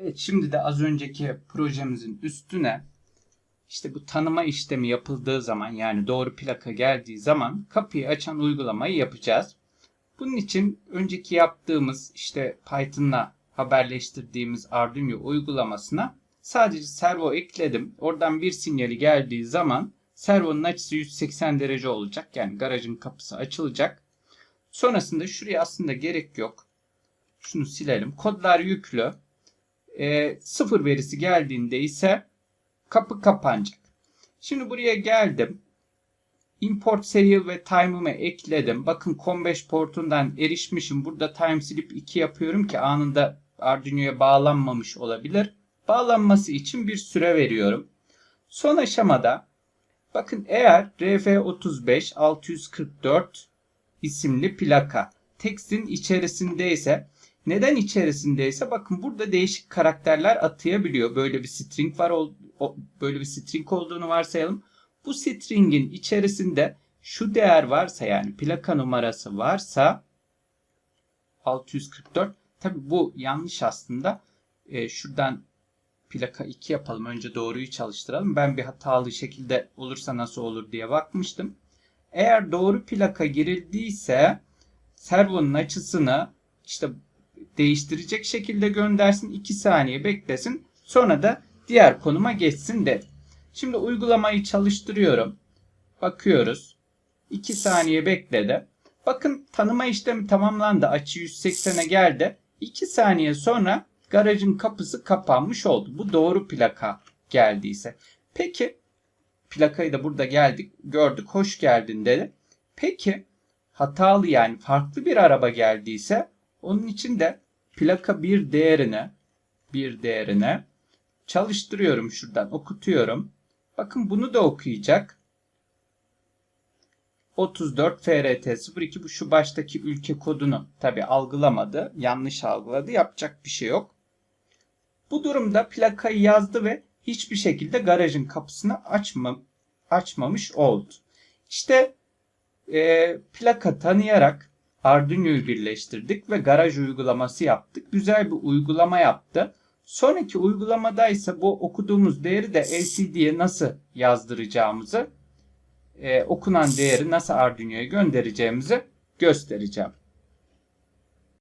Evet şimdi de az önceki projemizin üstüne işte bu tanıma işlemi yapıldığı zaman yani doğru plaka geldiği zaman kapıyı açan uygulamayı yapacağız. Bunun için önceki yaptığımız işte Python'la haberleştirdiğimiz Arduino uygulamasına sadece servo ekledim. Oradan bir sinyali geldiği zaman servonun açısı 180 derece olacak. Yani garajın kapısı açılacak. Sonrasında şuraya aslında gerek yok. Şunu silelim. Kodlar yüklü. E, sıfır verisi geldiğinde ise kapı kapanacak. Şimdi buraya geldim. Import serial ve time'ımı ekledim. Bakın COM5 portundan erişmişim. Burada time slip 2 yapıyorum ki anında Arduino'ya bağlanmamış olabilir. Bağlanması için bir süre veriyorum. Son aşamada bakın eğer RF35 644 isimli plaka tekstin içerisindeyse neden içerisindeyse bakın burada değişik karakterler atayabiliyor. Böyle bir string var böyle bir string olduğunu varsayalım. Bu string'in içerisinde şu değer varsa yani plaka numarası varsa 644 tabi bu yanlış aslında. E, şuradan plaka 2 yapalım. Önce doğruyu çalıştıralım. Ben bir hatalı şekilde olursa nasıl olur diye bakmıştım. Eğer doğru plaka girildiyse servonun açısını işte değiştirecek şekilde göndersin. 2 saniye beklesin. Sonra da diğer konuma geçsin de. Şimdi uygulamayı çalıştırıyorum. Bakıyoruz. 2 saniye bekledi. Bakın tanıma işlemi tamamlandı. Açı 180'e geldi. 2 saniye sonra garajın kapısı kapanmış oldu. Bu doğru plaka geldiyse. Peki plakayı da burada geldik gördük. Hoş geldin dedi. Peki hatalı yani farklı bir araba geldiyse onun için de plaka bir değerine bir değerine çalıştırıyorum şuradan okutuyorum. Bakın bunu da okuyacak. 34 FRT 02 bu şu baştaki ülke kodunu tabi algılamadı. Yanlış algıladı. Yapacak bir şey yok. Bu durumda plakayı yazdı ve hiçbir şekilde garajın kapısını açma, açmamış oldu. İşte e, plaka tanıyarak Arduino'yu birleştirdik ve garaj uygulaması yaptık. Güzel bir uygulama yaptı. Sonraki uygulamada ise bu okuduğumuz değeri de LCD'ye nasıl yazdıracağımızı, e, okunan değeri nasıl Arduino'ya göndereceğimizi göstereceğim.